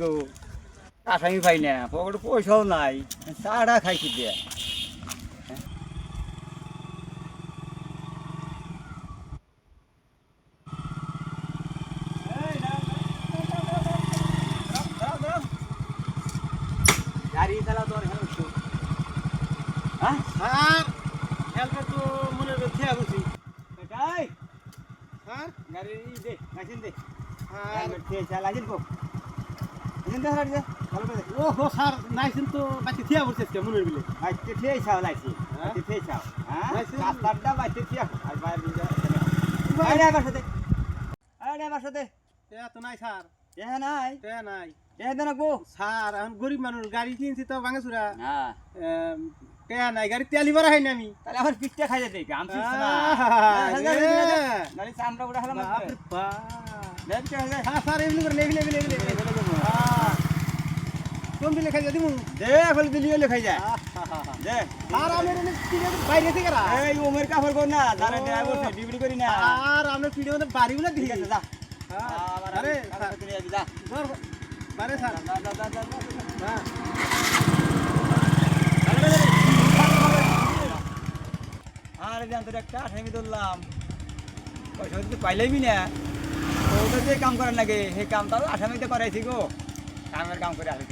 গো। আসামি পাই না পকেটে পয়সাও নাই চাটা খাইছি দিয়ে গাড়ি হ্যাঁ? দে মেশিন দে। স্যার! হেলমেট খেয়ে চাল ও হো স্যার নাইছেন তো বাকি থিয়া বসে আজকে মনের বিলে বাইতে খেয়ে চাও লাইছি হ্যাঁ? বাইতে খেয়ে চাও হ্যাঁ রাস্তাটা বাইতে খেয়ে আর বাইরে দিকে আরে সাথে আরে ড্রাইভার সাথে তে তো নাই স্যার এ নাই তে নাই এ দেন গো স্যার এখন গরিব মানুষ গাড়ি কিনছি তো ভাঙাচুরা হ্যাঁ তে নাই গাড়ি তেলি ভরা হয় না আমি তাহলে আমার পিঠটা খাই যেতে গাম না চামড়া উড়া বাপ। দেখ কে হ্যাঁ স্যার করে এগুলো কোন দিলে খাই দিমু। দে ফল দিলি হলে খাই যায় দে। আর আমি পিড়ে বাইরে থেকে রা। এই ওমের কাপড় কর না দাঁড়া ড্রাইভার ডিউটি করি না। আর আমরা পিড়ে মধ্যে বাড়িগুলো ঠিক দিই আছে যা আরে আরে স্যার চলে যাবি যা। ধর, বারে স্যার যা যা যা যা হ্যাঁ। আরে জান তোর একটা আঠামি ধরলাম। পয়সা পাইলামই না। ওটা যে কাম করার লাগে সেই কামটা আসামিতে করাইছি গো। কামের কাম করে আসে